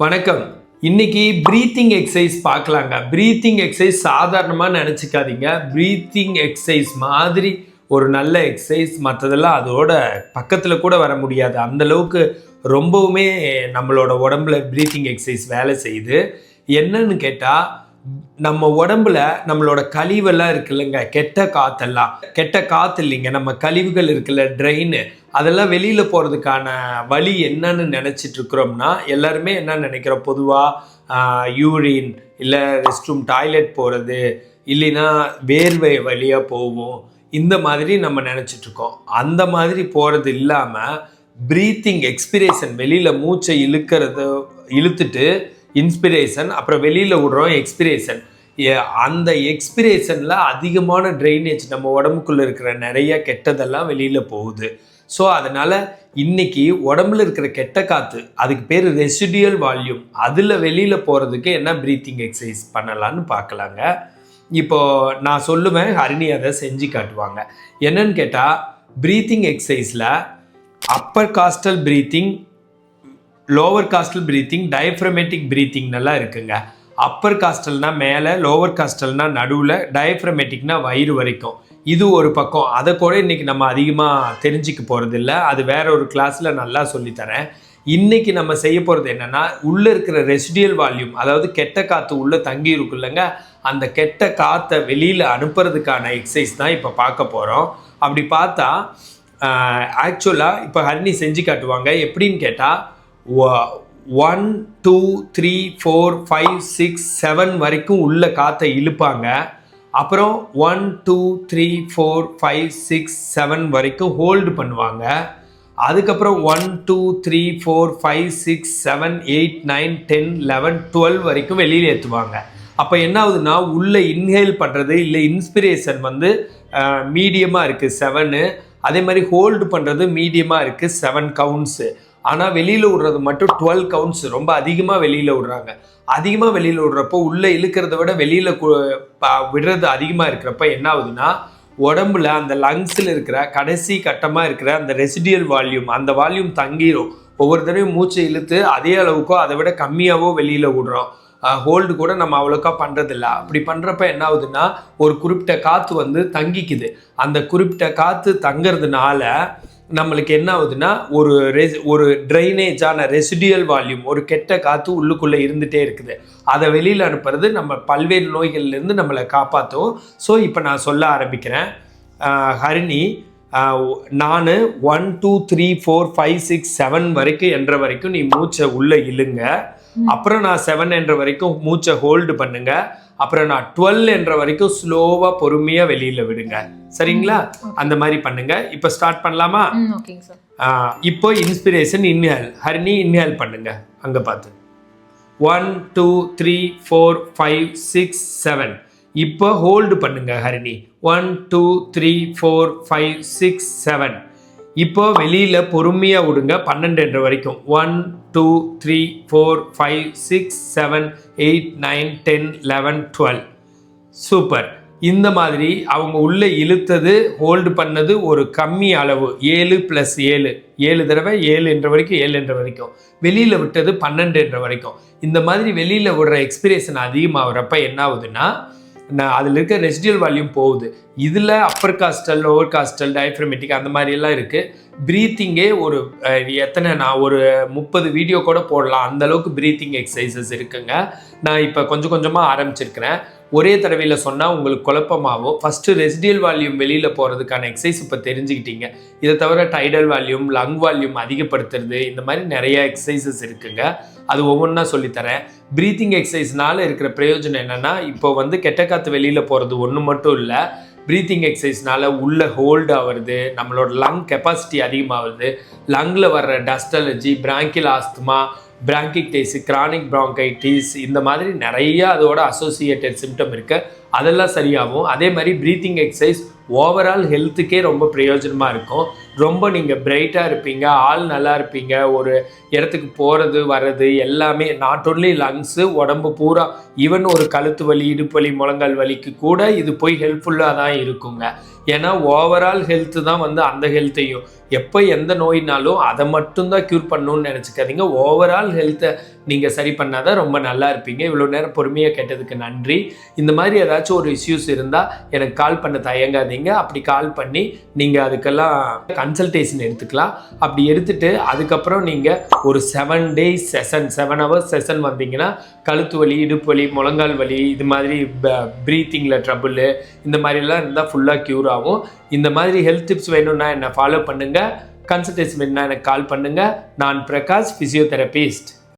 வணக்கம். இன்னைக்கு breathing exercise பார்க்கலாங்க. ப்ரீத்திங் எக்ஸசைஸ் சாதாரணமாக நினச்சிக்காதீங்க. ப்ரீத்திங் எக்ஸசைஸ் மாதிரி ஒரு நல்ல எக்ஸசைஸ் மற்றதெல்லாம் அதோட பக்கத்தில் கூட வர முடியாது. அந்த அளவுக்கு ரொம்பவுமே நம்மளோட உடம்புல ப்ரீத்திங் எக்ஸசைஸ் வேலை செய்யுது. என்னன்னு கேட்டால் நம்ம உடம்புல நம்மளோட கழிவெல்லாம் இருக்குல்லங்க. கெட்ட காத்தெல்லாம். கெட்ட காத்து இல்லைங்க. நம்ம கழிவுகள் இருக்குல்ல ட்ரெயின் அதெல்லாம் வெளியில் போகிறதுக்கான வழி என்னன்னு நினச்சிட்டு இருக்கிறோம்னா எல்லாருமே என்ன நினைக்கிறோம்? பொதுவாக யூரின் இல்லை ரெஸ்ட் ரூம் டாய்லெட் போகிறது இல்லைன்னா வேர்வை வழியாக போவோம் இந்த மாதிரி நம்ம நினச்சிட்ருக்கோம். அந்த மாதிரி போகிறது இல்லாமல் ப்ரீத்திங் எக்ஸ்பிரேஷன் வெளியில் மூச்சை இழுக்கிறது இழுத்துட்டு இன்ஸ்பிரேஷன் அப்புறம் வெளியில் விடுறோம் எக்ஸ்பிரேஷன் அந்த எக்ஸ்பிரேஷனில் அதிகமான ட்ரைனேஜ் நம்ம உடம்புக்குள்ளே இருக்கிற நிறைய கெட்டதெல்லாம் வெளியில் போகுது. ஸோ அதனால் இன்னைக்கு உடம்புல இருக்கிற கெட்ட காற்று அதுக்கு பேர் ரெசிடியல் வால்யூம் அதில் வெளியில் போகிறதுக்கு என்ன ப்ரீத்திங் எக்ஸசைஸ் பண்ணலான்னு பார்க்கலாங்க. இப்போது நான் சொல்லுவேன் ஹரிணி அதை செஞ்சு காட்டுவாங்க. என்னன்னு கேட்டால் breathing எக்ஸசைஸில் upper costal breathing lower costal breathing diaphragmatic breathing நல்லா இருக்குங்க. அப்பர் காஸ்டல்னா மேலே லோவர் காஸ்டல்னா நடுவில் டயஃப்ரமேட்டிக்னா வயிறு வரைக்கும். இது ஒரு பக்கம். அதை கூட இன்றைக்கி நம்ம அதிகமாக தெரிஞ்சுக்க போகிறதில்ல அது வேற ஒரு கிளாஸில் நல்லா சொல்லித்தரேன் இன்றைக்கி நம்ம செய்ய போகிறது என்னன்னா உள்ளே இருக்கிற ரெசிடியல் வால்யூம் அதாவது கெட்ட காற்று உள்ளே தங்கி இருக்குல்லங்க அந்த கெட்ட காற்றை வெளியில் அனுப்புறதுக்கான எக்ஸசைஸ் தான் இப்போ பார்க்க போகிறோம் அப்படி பார்த்தா ஆக்சுவலாக இப்போ ஹரிணி செஞ்சு காட்டுவாங்க. எப்படின்னு கேட்டால் one two three four five six seven வரைக்கும் உள்ள காற்றை இழுப்பாங்க. அப்புறம் one two three four five six seven வரைக்கும் ஹோல்டு பண்ணுவாங்க. அதுக்கப்புறம் one two three four five six seven eight nine ten eleven twelve வரைக்கும் வெளியில் ஏற்றுவாங்க. அப்போ என்ன ஆகுதுன்னா உள்ளே இன்ஹேல் பண்ணுறது இல்லை இன்ஸ்பிரேஷன் வந்து மீடியமாக இருக்குது செவனு. அதே மாதிரி ஹோல்டு பண்ணுறது மீடியமாக இருக்குது செவன் கவுண்ட்ஸு ஆனால் வெளியில் விடுறது மட்டும் டுவெல் கவுண்ட்ஸ் ரொம்ப அதிகமாக வெளியில் விடுறாங்க. அதிகமாக வெளியில் விடுறப்போ உள்ளே இழுக்கிறத விட வெளியில் விடுறது அதிகமாக இருக்கிறப்ப என்ன ஆகுதுன்னா உடம்புல அந்த லங்ஸில் இருக்கிற கடைசி கட்டமாக இருக்கிற அந்த ரெசிடியல் வால்யூம் அந்த வால்யூம் தங்கிடும் ஒவ்வொரு தடவையும் மூச்சை இழுத்து அதே அளவுக்கோ அதை விட கம்மியாகவோ வெளியில் விடுறோம். ஹோல்டு கூட நம்ம அவ்வளோக்கா பண்ணுறதில்ல அப்படி பண்ணுறப்ப என்ன ஆகுதுன்னா ஒரு குறிப்பிட்ட காற்று வந்து தங்கிக்குது. அந்த குறிப்பிட்ட காற்று தங்கிறதுனால நம்மளுக்கு என்ன ஆகுதுன்னா ஒரு ரெஸ் ஒரு ட்ரைனேஜான ரெசிடியல் வால்யூம் ஒரு கெட்ட காற்று உள்ளுக்குள்ளே இருந்துகிட்டே இருக்குது. அதை வெளியில் அனுப்புறது நம்ம பல்வேறு நோய்கள்லேருந்து நம்மளை காப்பாற்றும் ஸோ இப்போ நான் சொல்ல ஆரம்பிக்கிறேன். ஹரிணி நான் one two three four five six seven வரைக்கும் என்ற வரைக்கும் நீ மூச்சை உள்ளே இழுங்க. அப்புறம் நான் செவன் என்ற வரைக்கும் மூச்சை ஹோல்டு பண்ணுங்க. அப்புறம் நான் டுவெல் என்ற வரைக்கும் ஸ்லோவாக பொறுமையாக வெளியில் விடுங்க. சரிங்களா? அந்த மாதிரி பண்ணுங்க. இப்போ ஸ்டார்ட் பண்ணலாமா? இப்போ இன்ஸ்பிரேஷன் இன்ஹேல் ஹரிணி இன்ஹேல் பண்ணுங்க. அங்கே பார்த்து one two three four five six seven இப்போ ஹோல்டு பண்ணுங்க Harini. One two three four five six seven இப்போ வெளியில் பொறுமையாக விடுங்க பன்னெண்டுன்ற வரைக்கும். One two three four five six seven eight nine ten eleven twelve super இந்த மாதிரி அவங்க உள்ளே இழுத்தது ஹோல்டு பண்ணது ஒரு கம்மி அளவு. ஏழு ப்ளஸ் ஏழு. ஏழு தடவை ஏழு என்ற வரைக்கும் ஏழு என்ற வரைக்கும். வெளியில் விட்டது பன்னெண்டு என்ற வரைக்கும். இந்த மாதிரி வெளியில் விடுற எக்ஸ்பிரேஷன் அதிகமாகிறப்ப என்ன ஆகுதுன்னா நான் அதில் இருக்க ரெசிடியல் வால்யூம் போகுது. இதில் upper costal lower costal diaphragmatic அந்த மாதிரியெல்லாம் இருக்குது ப்ரீத்திங்கே ஒரு எத்தனை நான் ஒரு முப்பது வீடியோ கூட போடலாம். அந்தளவுக்கு ப்ரீத்திங் எக்ஸசைசஸ் இருக்குங்க. நான் இப்போ கொஞ்சம் கொஞ்சமாக ஆரம்பிச்சிருக்கிறேன். ஒரே தடவையில் சொன்னால் உங்களுக்கு குழப்பமாகும். ஃபஸ்ட்டு ரெசிடியல் வால்யூம் வெளியில் போகிறதுக்கான எக்ஸசைஸ் இப்போ தெரிஞ்சுக்கிட்டீங்க. இதை தவிர டைடல் வால்யூம் லங் வால்யூம் அதிகப்படுத்துறது இந்த மாதிரி நிறைய எக்ஸசைசஸ் இருக்குங்க. அது ஒவ்வொன்றா சொல்லித்தரேன். ப்ரீத்திங் எக்ஸசைஸ்னால இருக்கிற பிரயோஜனம் என்னென்னா இப்போ வந்து கெட்ட காற்று வெளியில் போகிறது ஒன்று மட்டும் இல்லை. ப்ரீத்திங் எக்ஸசைஸ்னால உள்ள ஹோல்டு ஆகிறது நம்மளோட லங் கெப்பாசிட்டி அதிகமாகுது. லங்கில் வர்ற டஸ்ட் அலர்ஜி பிராங்கில் ஆஸ்துமா பிராங்கிக்டைஸு கிரானிக் ப்ராங்கைட்டிஸ் இந்த மாதிரி நிறைய அதோட அசோசியேட்டட் சிம்டம் இருக்குது அதெல்லாம் சரியாகும். அதே மாதிரி ப்ரீத்திங் எக்ஸசைஸ் ஓவரால் ஹெல்த்துக்கே ரொம்ப பிரயோஜனமாக இருக்கும். ரொம்ப நீங்கள் பிரைட்டாக இருப்பீங்க ஆள் நல்லா இருப்பீங்க ஒரு இடத்துக்கு போகிறது வர்றது எல்லாமே நாட் ஒன்லி லங்ஸு உடம்பு பூரா ஈவன் ஒரு கழுத்து வலி இடுப்பு வலி முழங்கால் வலிக்கு கூட இது போய் ஹெல்ப்ஃபுல்லாக தான் இருக்குங்க. ஏன்னா ஓவரால் ஹெல்த்து தான் வந்து அந்த ஹெல்த்தையும் எப்போ எந்த நோயினாலும் அதை மட்டும்தான் க்யூர் பண்ணணும்னு நினச்சிக்காதீங்க. ஓவரால் ஹெல்த்தை நீங்கள் சரி பண்ணால் தான் ரொம்ப நல்லா இருப்பீங்க. இவ்வளோ நேரம் பொறுமையாக கேட்டதுக்கு நன்றி. இந்த மாதிரி ஏதாச்சும் ஒரு இஷ்யூஸ் இருந்தால் எனக்கு கால் பண்ண தயங்காதீங்க. அப்படி கால் பண்ணி நீங்கள் அதுக்கெல்லாம் கன்சல்டேஷன் எடுத்துக்கலாம். அப்படி எடுத்துட்டு அதுக்கப்புறம் நீங்கள் ஒரு seven days session seven hours session வந்தீங்கன்னா கழுத்து வலி இடுப்பு வலி முழங்கால் வலி இது மாதிரி ப்ரீத்திங்கில் ட்ரபுள் இந்த மாதிரிலாம் இருந்தால் ஃபுல்லாக க்யூர் ஆகும். இந்த மாதிரி ஹெல்த் டிப்ஸ் வேணும்னா என்னை ஃபாலோ பண்ணுங்கள் கன்சல்டேஷன் வேணும்னா எனக்கு கால் பண்ணுங்கள் நான் பிரகாஷ் ஃபிசியோதெரபிஸ்ட்